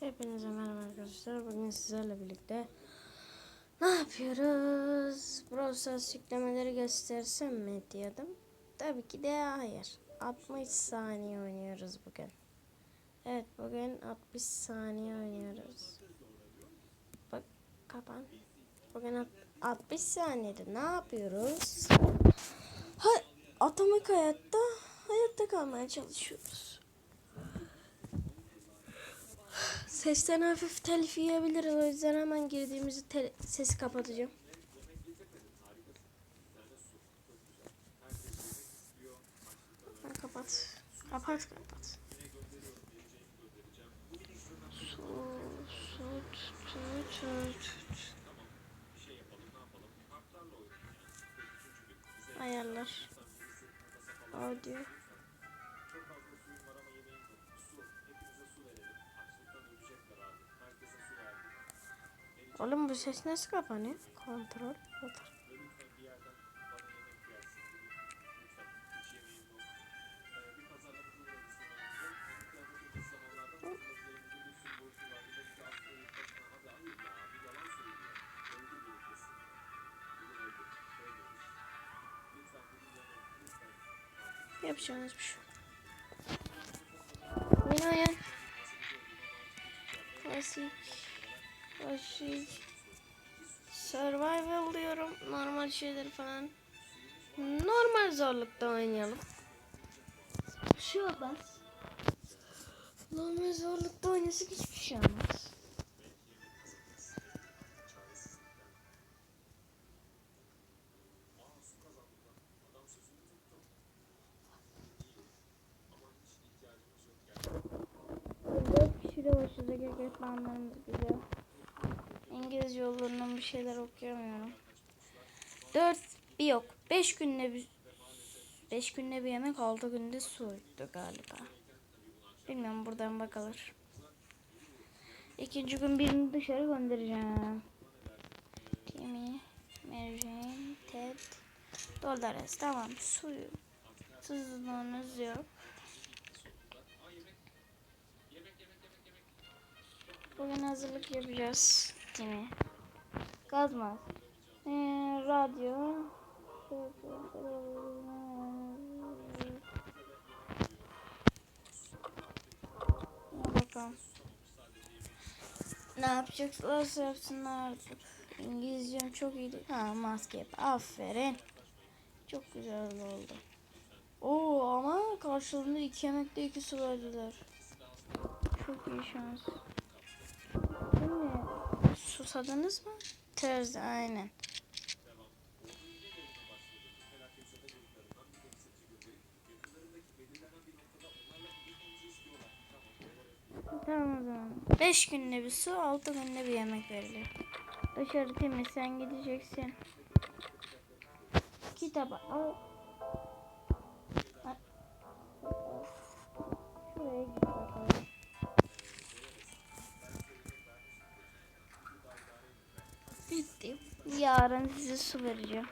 Hepinize merhaba arkadaşlar. Bugün sizlerle birlikte ne yapıyoruz? Brawl Stars yüklemeleri göstersem mi diyordum. Tabii ki de hayır. 60 saniye oynuyoruz bugün. Evet bugün 60 saniye oynuyoruz. Bak kapan. Bugün alt- 60 saniyede ne yapıyoruz? Ha, atomik hayatta hayatta kalmaya çalışıyoruz. Sesten hafif telif yiyebiliriz. O yüzden hemen girdiğimizde tel- sesi kapatacağım. Kapat. Kapat kapat. Su, su, tu, tu, tu. Ayarlar. Audio. Oğlum bu ses nasıl kapanıyor? Kontrol. Otur. Yapacağınız bir şey. oyun. Klasik. Klasik. Survival diyorum. Normal şeyler falan. Normal zorlukta oynayalım. Bir şey olmaz. Normal zorlukta oynasak hiçbir şey olmaz. Şeyler okuyamıyorum. Dört bir yok. Beş günde bir beş günde bir yemek altı günde suydu galiba. Bilmiyorum buradan bakılır. İkinci gün birini dışarı göndereceğim. Timmy, Mary Jane, Ted, Dolores. Tamam suyu. Tuzluğunuz yok. Bugün hazırlık yapacağız. Değil? Gaz mask. Ee, radyo. Bakalım. Ne yapacaklarsa yapsınlar artık. İngilizcem çok iyiydi. Ha maske yap. Aferin. Çok güzel oldu. Oo ama karşılığında iki yemekte iki su verdiler. Çok iyi şans. Değil mi? Susadınız mı? Thursday aynen. Tamam o zaman. 5 günde bir su, 6 günde bir yemek veriliyor. Dışarı temiz sen gideceksin. Kitaba al. Şuraya git Yarın size su vereceğim.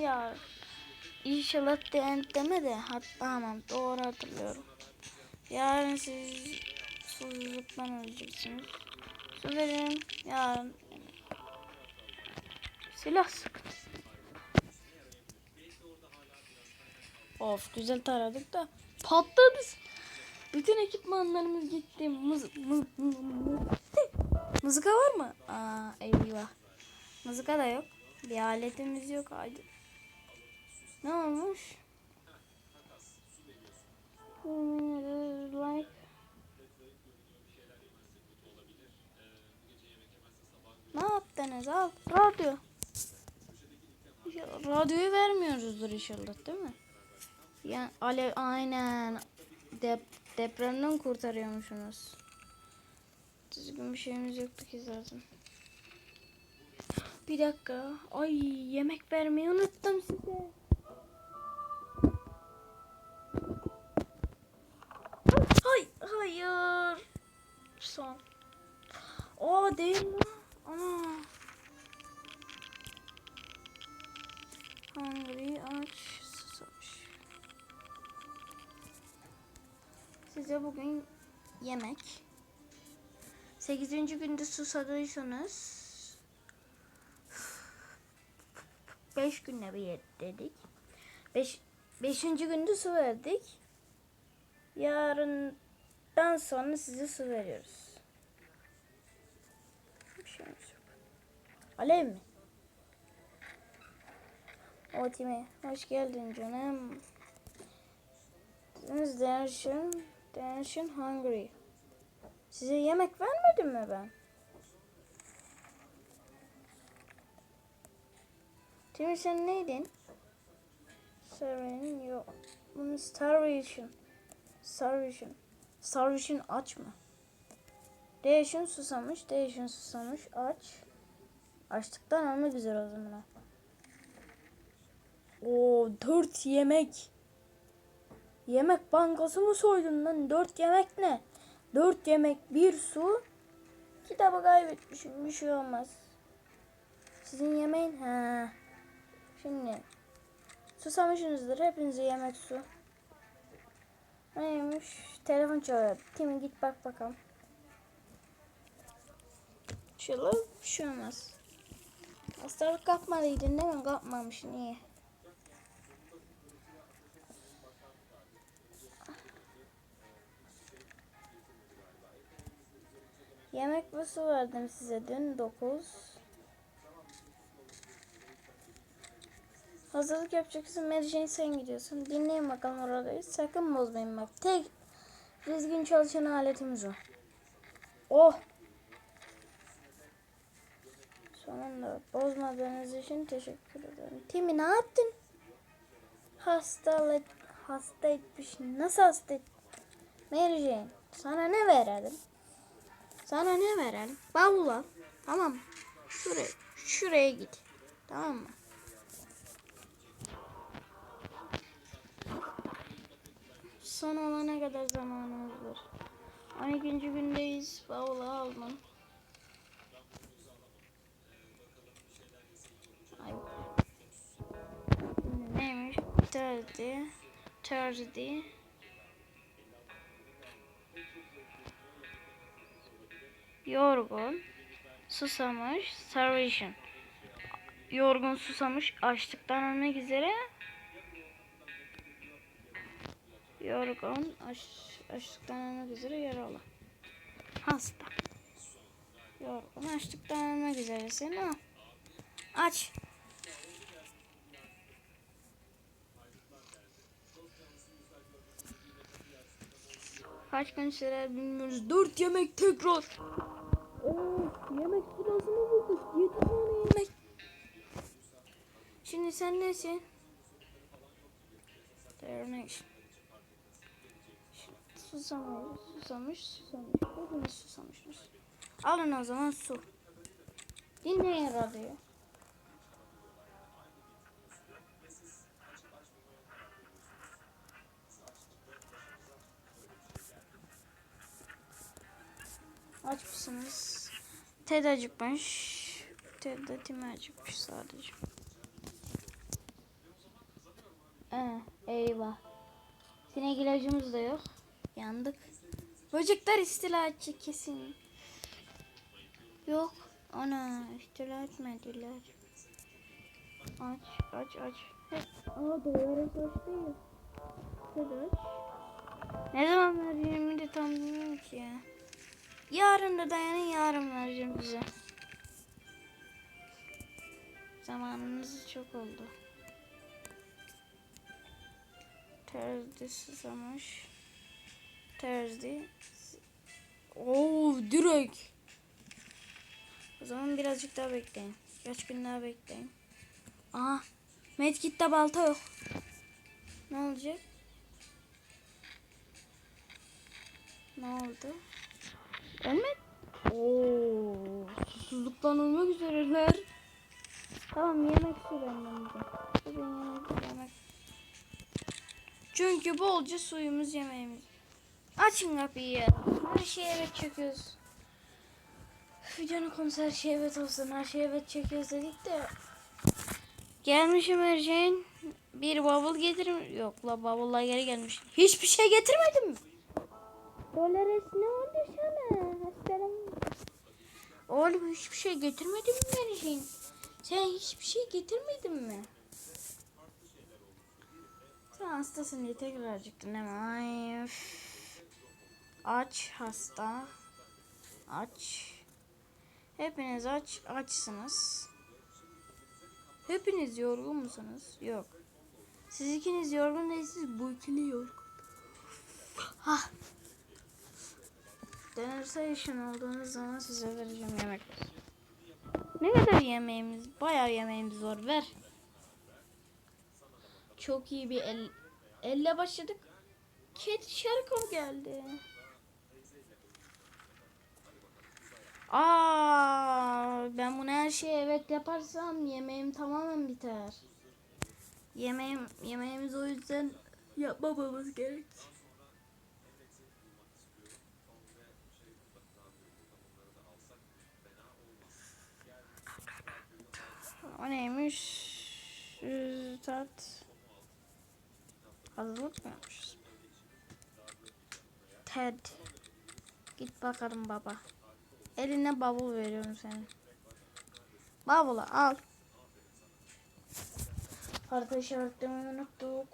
Yarın. İnşallah de deme de hat tamam doğru hatırlıyorum. Yarın siz susuzluktan öleceksiniz. Su verin yarın. Silah sıkın. Of güzel taradık da patladı. Bütün ekipmanlarımız gitti. Mız, mız, mız, mız. Mızıka var mı? Aa eyvah. Mızıka da yok. Bir aletimiz yok. Hadi. Ne olmuş? Like. Ne yaptınız? Al. Radyo. Radyoyu vermiyoruzdur inşallah değil mi? Yani alev aynen Dep depremden kurtarıyormuşsunuz. Düzgün bir şeyimiz yoktu ki zaten. Bir dakika. Ay yemek vermeyi unuttum size. Hay hayır. Son. O değil mi? Ana. Hungry aç bize bugün yemek. 8. günde susadıysanız 5 günde bir dedik. 5 5. günde su verdik. Yarından sonra size su veriyoruz. Bir şeyimiz yok. Alev mi? Otime hoş geldin canım. Siz Dancing, Dancing Hungry. Size yemek vermedim mi ben? Timur sen neydin? Starvation yok. Bunu starvation. Starvation. Starvation aç mı? Değişin susamış, değişin susamış, aç. Açlıktan ölmek üzere o zaman. Oo, dört yemek. Yemek bankası mı soydun lan? Dört yemek ne? Dört yemek, bir su. Kitabı kaybetmişim. Bir şey olmaz. Sizin yemeğin ha. Şimdi susamışsınızdır. Hepinize yemek su. Neymiş? Telefon çalıyor. Tim git bak bakalım. Şöyle bir şey olmaz. Hastalık kapmadıydın değil mi? Kapmamışsın iyi. Yemek su verdim size dün 9. Hazırlık yapacaksın. Mary sen gidiyorsun. Dinleyin bakalım oradayız. Sakın bozmayın bak. Tek düzgün çalışan aletimiz o. Oh. Sonunda bozmadığınız için teşekkür ederim. Timi ne yaptın? Hastalık hasta etmiş. Nasıl hasta et? Mary Jane sana ne verelim? Sana ne verelim? Bavul al. Tamam? Şuraya, şuraya git. Tamam mı? Son olana kadar zamanımız var. 12. gündeyiz. Bavulu aldım. Neymiş? Thursday. Thursday. Yorgun. Susamış. Starvation. Yorgun susamış. Açlıktan ölmek üzere. Yorgun. Aç, açlıktan ölmek üzere yaralı. Hasta. Yorgun. Açlıktan ölmek üzeresin. Al. Aç. Kaç gün sürer bilmiyoruz. Dört yemek tekrar. Of yemek sırası mı bulduk? Yedi tane yemek. Şimdi sen nesin? Termination. Susamış, susamış, susamış. Hepimiz susamışız. Alın o zaman su. Dinleyin radyoyu. Aç mısınız? Ted acıkmış. Ted de Tim acıkmış sadece. Ee, eyvah. Sinek ilacımız da yok. Yandık. Böcekler istila edecek kesin. Yok. Ana istila etmediler. Aç aç aç. Aa duvarı hoş değil. Ted aç. Ne zaman vereceğimi de tam bilmiyorum ki ya. Yarın da dayanın yarın vereceğim size. Zamanımız çok oldu. Thursday susamış. Thursday. Oo direkt. O zaman birazcık daha bekleyin. Kaç gün daha bekleyin. Aha. Medkit'te balta yok. Ne olacak? Ne oldu? Ölmek? Oo, susuzluktan ölmek üzereler. Tamam yemek su benden de. Bugün yemek yemek. Çünkü bolca suyumuz yemeğimiz. Açın kapıyı. Her şeye evet çekiyoruz. Videonun konusu her şey evet olsun. Her şeye evet çekiyoruz dedik de. Gelmişim Erceğin. Bir bavul getirim. Yok la bavulla geri gelmiş. Hiçbir şey getirmedim mi? Dolores ne oldu sana? Oğlum hiçbir şey getirmedin mi Meriç'in? Sen hiçbir şey getirmedin mi? Sen hastasın diye tekrar acıktın değil üf. Aç hasta. Aç. Hepiniz aç, açsınız. Hepiniz yorgun musunuz? Yok. Siz ikiniz yorgun değilsiniz. Bu ikili yorgun. Hah. Denirse işin olduğunuz zaman size vereceğim yemek. Ne kadar yemeğimiz? Bayağı yemeğimiz var. Ver. Çok iyi bir el, elle başladık. Kedi Şarkov geldi. Aa, ben bunu her şeye evet yaparsam yemeğim tamamen biter. Yemeğim yemeğimiz o yüzden yapmamamız gerek. O neymiş? Tat. Hazırlık mı yapmışız? Ted. Git bakalım baba. Eline bavul veriyorum senin. Bavulu al. Harita işaretlemeyi unuttuk.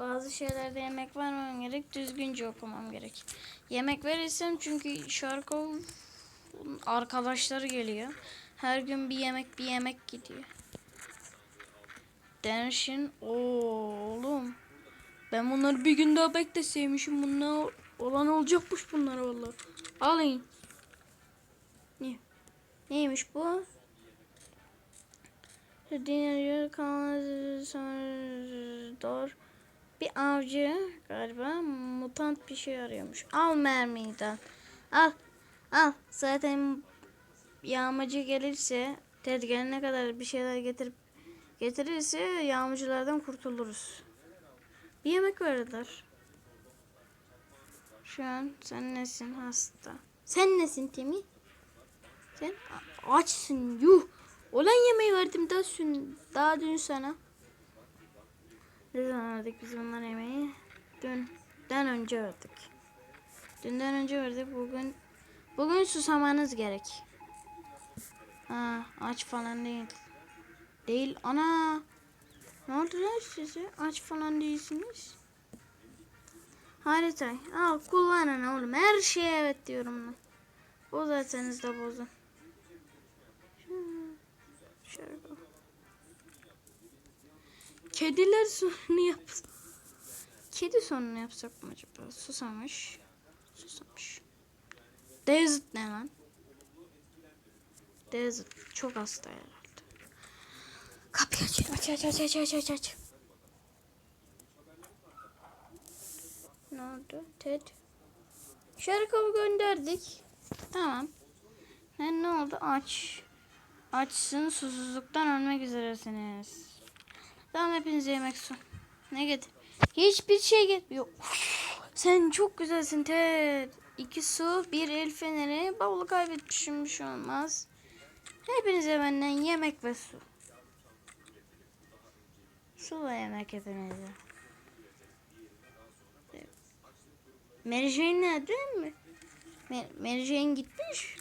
Bazı şeylerde yemek vermem gerek, düzgünce okumam gerek. Yemek verirsem çünkü Şarkov arkadaşları geliyor. Her gün bir yemek bir yemek gidiyor. Denişin oğlum. Ben bunları bir gün daha bekleseymişim. Bunlar olan olacakmış bunlara vallahi. Alayım. Ne? Neymiş bu? Dinliyor kanalda bir avcı galiba mutant bir şey arıyormuş. Al mermiden. Al. Al. Zaten yağmacı gelirse gelene kadar bir şeyler getirip getirirse yağmacılardan kurtuluruz. Bir yemek verdiler. Şu an sen nesin hasta? Sen nesin Timi? Sen açsın yuh. Olan yemeği verdim daha dün, daha dün sana. Ne zaman verdik biz onlara yemeği? Dünden önce verdik. Dünden önce verdik. Bugün bugün susamanız gerek. Ha, aç falan değil. Değil ana. Ne oldu lan size? Aç falan değilsiniz. Haritayı al kullanın oğlum. Her şeye evet diyorum ben. Zaten de bozun. Şöyle bak. Kediler sonunu yap. Kedi sonunu yapsak mı acaba? Susamış. Susamış. Desert ne lan? Desert çok hasta herhalde. Kapıyı aç. Aç aç aç aç aç aç. Ne oldu? Ted. Şarkımı gönderdik. Tamam. Ne, ne oldu? Aç. Açsın susuzluktan ölmek üzeresiniz. Tamam hepinize yemek su. Ne getir? Hiçbir şey get. Yok. Sen çok güzelsin Ted. İki su, bir el feneri. Bavulu kaybetmişim bir şey olmaz. Hepinize benden yemek ve su. Su ve yemek hepinize. Mary Jane nerede mi? Mary Jane gitmiş.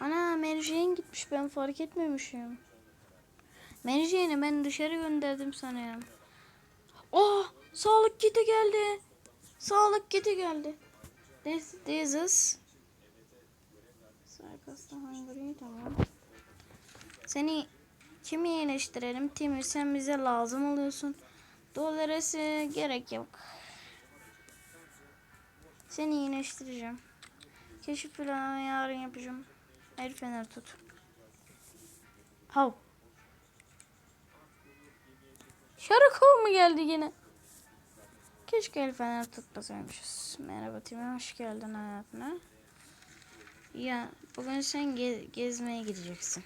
Ana Mary Jane gitmiş ben fark etmemişim. Mary ben dışarı gönderdim sanıyorum. Oh sağlık kiti geldi. Sağlık kiti geldi. This, this is. Sarkasla hungry tamam. Seni kimi iyileştirelim? Timur sen bize lazım oluyorsun. Dolaresi gerek yok. Seni iyileştireceğim. Keşif planını yarın yapacağım. El fener tut. Hav. Şarkov mu geldi yine? Keşke el fener tutmasaymışız. Merhaba Timur, hoş geldin hayatına. Ya bugün sen ge- gezmeye gideceksin.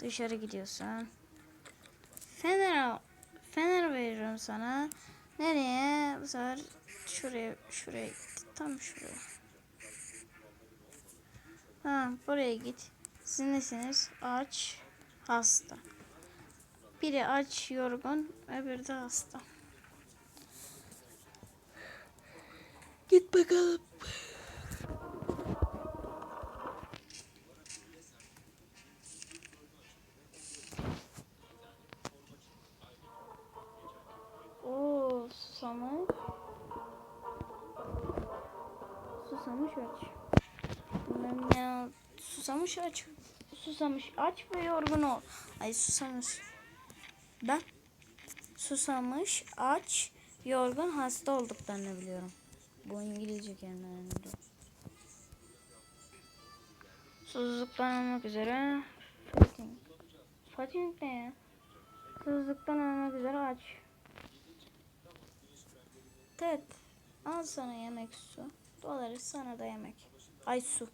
Dışarı gidiyorsun. Fener al. Fener veriyorum sana. Nereye? Bu sefer şuraya, şuraya git. Tam şuraya. Ha, buraya git. Siz nesiniz? Aç, hasta. Biri aç, yorgun, öbürü de hasta. Git bakalım. Oo, susamış. Susamış aç. Ben ne susamış aç. Susamış aç ve yorgun ol. Ay susamış. Ben susamış aç yorgun hasta olduklarını biliyorum. Bu İngilizce kelimelerinde. Susuzluktan olmak üzere. Fatigue. Fatigue ne ya? Susuzluktan olmak üzere aç. Ted. Al sana yemek su. Doları sana da yemek. Ay su.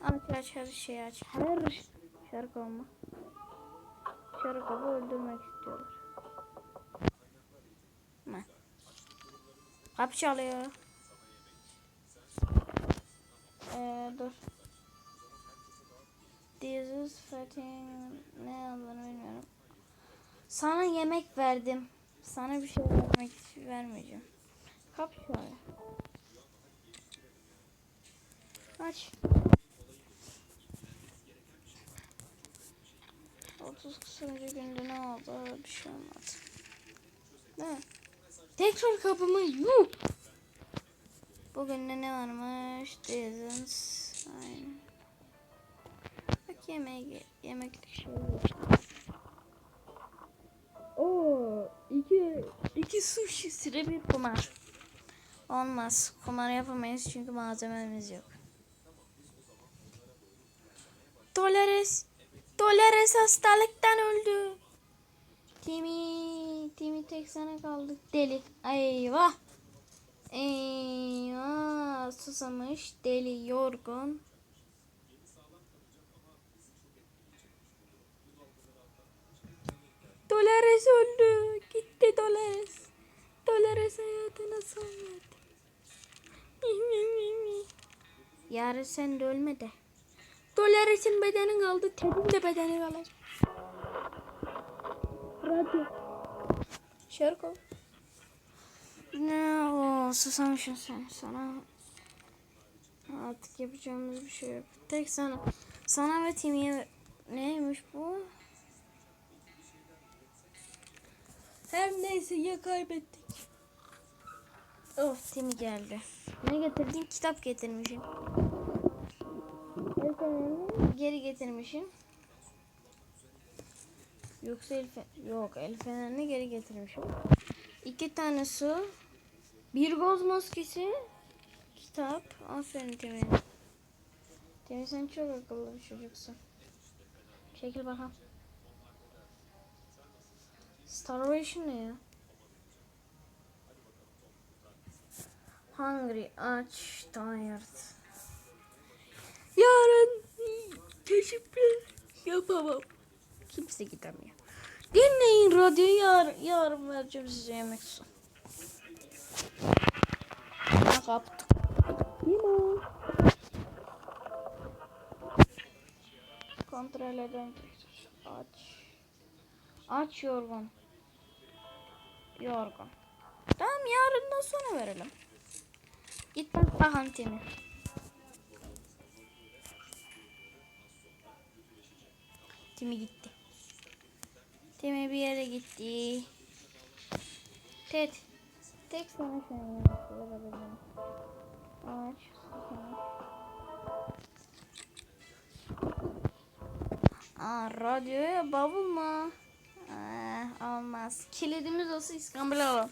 Aç aç her şeyi aç. Her şarkı olma. Şarkı öldürmek istiyorlar. Ne? Kapı çalıyor. Ee, dur. This is fighting ne olduğunu bilmiyorum. Sana yemek verdim. Sana bir şey vermek vermeyeceğim. Kapı şöyle. Aç. 30 küsürüncü günde ne oldu? Bir şey olmadı. Ne? Tekrar kapımı yuh. Bugün de ne varmış? Dizins. Aynen. Bak yemeğe yemeklik şey yok. Oo, iki, iki sushi süre bir kumar. Olmaz. Kumar yapamayız çünkü malzememiz yok. Dolores. Dolores hastalıktan öldü. Timi. Timi tek sana kaldık. Deli. Eyvah. Eyvah. Susamış. Deli. Yorgun. Dolores öldü. Gitti Dolores. Dolores hayatına son verdi. Yarın sen de ölme de. Dolares'in bedeni kaldı. Ted'in de bedeni kalacak. Radyo. Şarkı. Ne o susamışsın sen. Sana artık yapacağımız bir şey yok. Tek sana. Sana ve Timi'ye neymiş bu? Her neyse ya kaybettik. Of Timi geldi. Ne getirdin? Kitap getirmişim. Geri getirmişim. Yoksa el yok el fenerini geri getirmişim. İki tane su. Bir goz maskesi. Kitap. Aferin Timi. Timi sen çok akıllı bir çocuksun. Çekil bakalım. Starvation ne ya? Hungry, aç, tired. Yarın keşifler yapamam. Kimse gidemiyor. Dinleyin radyoyu yar, yarın vereceğim size yemek su. Kaptık? Limon. Kontrol edelim. Aç. Aç yorgun. Yorgun. Tamam yarından sonra verelim. Git bak bakalım Temi gitti. Temi bir yere gitti. Ted. Tek sana şu an yemek verebilirim. Aç. susam. Aa, radyoya bavul mu? Aa, olmaz. Kilidimiz olsa İskambil alalım.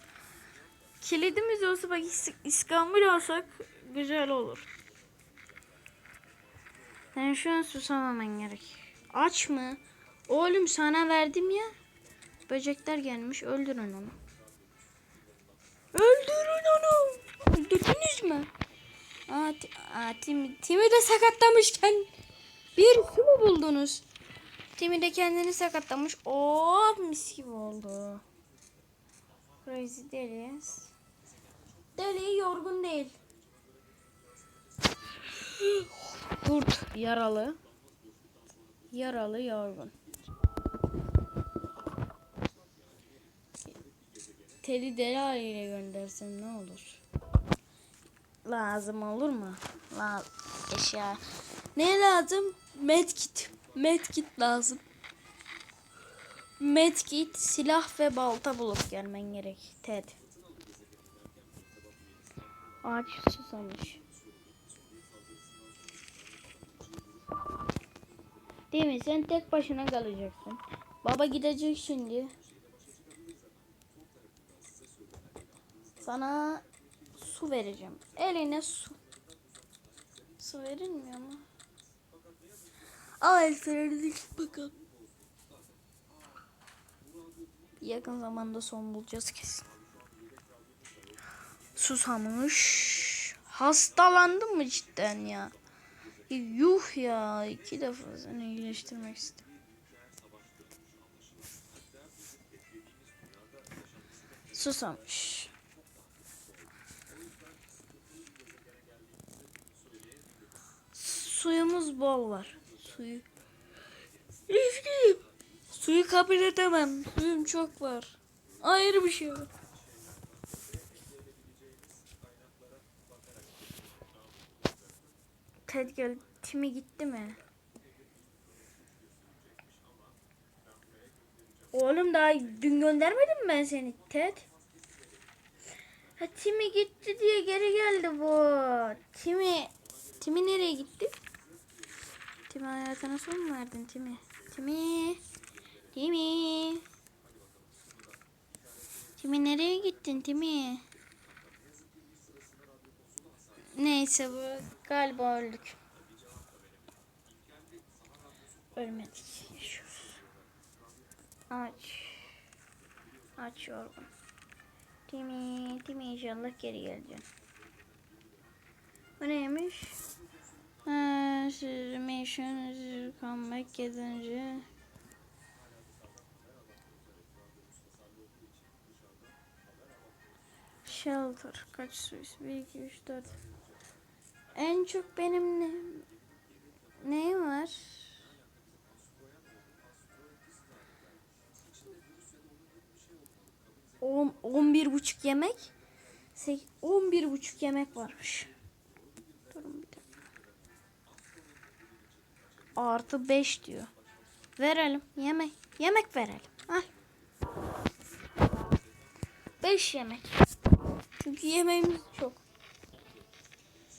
Kilidimiz olsa bak İs- İskambil alsak güzel olur. Sen şu an susamaman gerek. Aç mı? Oğlum sana verdim ya. Böcekler gelmiş öldürün onu. Öldürün onu. Öldürdünüz mü? Aa, aa, Tim, Tim'i de sakatlamışken bir mu buldunuz? Tim'i de kendini sakatlamış. Oh mis gibi oldu. Crazy deli. Deli yorgun değil. Kurt yaralı yaralı yorgun. Teli deli haliyle göndersem ne olur? Lazım olur mu? Lazım. Eşya. Ne lazım? Medkit. Medkit lazım. Medkit, silah ve balta bulup gelmen gerek. Ted. Ağaç susamış. Değil mi? Sen tek başına kalacaksın. Baba gidecek şimdi. Sana su vereceğim. Eline su. Su verilmiyor mu? Al el fenerini git bakalım. Yakın zamanda son bulacağız kesin. Susamış. Hastalandın mı cidden ya? Yuh ya. iki defa seni iyileştirmek istedim. Susamış. Suyumuz bol var. Suyu. Üzgünüm. Suyu kabul edemem. Suyum çok var. Ayrı bir şey var. Ted gel. Timi gitti mi? Oğlum daha dün göndermedim mi ben seni Ted? Ha Timi gitti diye geri geldi bu. Timi Timi nereye gitti? Timi hayatına son mu verdin Timi? Timi Timi Timi nereye gittin Timi? Neyse bu galiba öldük. Ölmedik. Yaşıyoruz. Aç. Aç yorgun. Timi, Timi inşallah geri geleceksin. Bu neymiş? Siz mission comeback gidince. Shelter kaç suyuz? 1, 2, 3, 4. En çok benim ne, neyim var? On, on bir buçuk yemek. Sek- On bir buçuk yemek varmış. Durun bir dakika. Artı beş diyor. Verelim. Yemek. Yemek verelim. Al. Beş yemek. Çünkü yemeğimiz çok.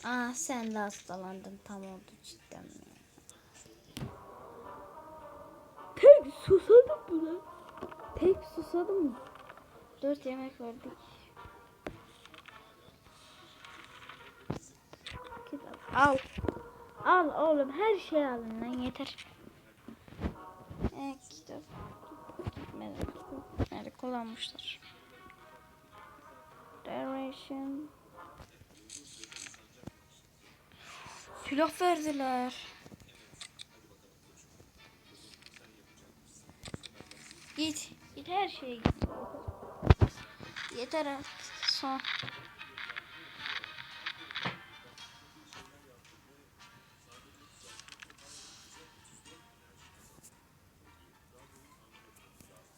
Aa sen de hastalandın. Tam oldu cidden mi? Tek susadım lan? Tek susadım mı? Dört yemek verdik. Kitap. Al. Al oğlum her şey alın lan yeter. Evet kitap. Gitmedi. Nerede kullanmışlar? Direction. Silah verdiler. Git. Git her şeye git. Yeter artık. Son.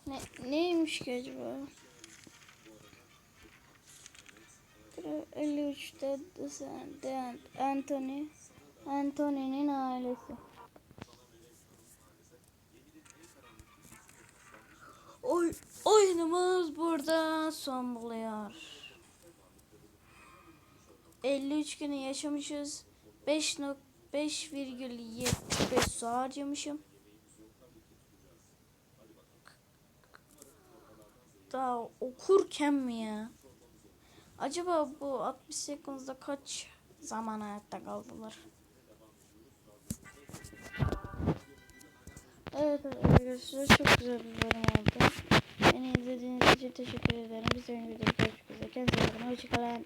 Ne, neymiş ki acaba? 53'te Descendant Anthony Anthony'nin ailesi. Oy, oyunumuz burada son buluyor. 53 günü yaşamışız. 5.5,75 su harcamışım. Daha okurken mi ya? Acaba bu 60 sekunda kaç zaman hayatta kaldılar? Evet arkadaşlar çok güzel bir bölüm oldu. Beni izlediğiniz için teşekkür ederim. Bir sonraki videoda görüşmek üzere. Kendinize iyi bakın. Hoşçakalın.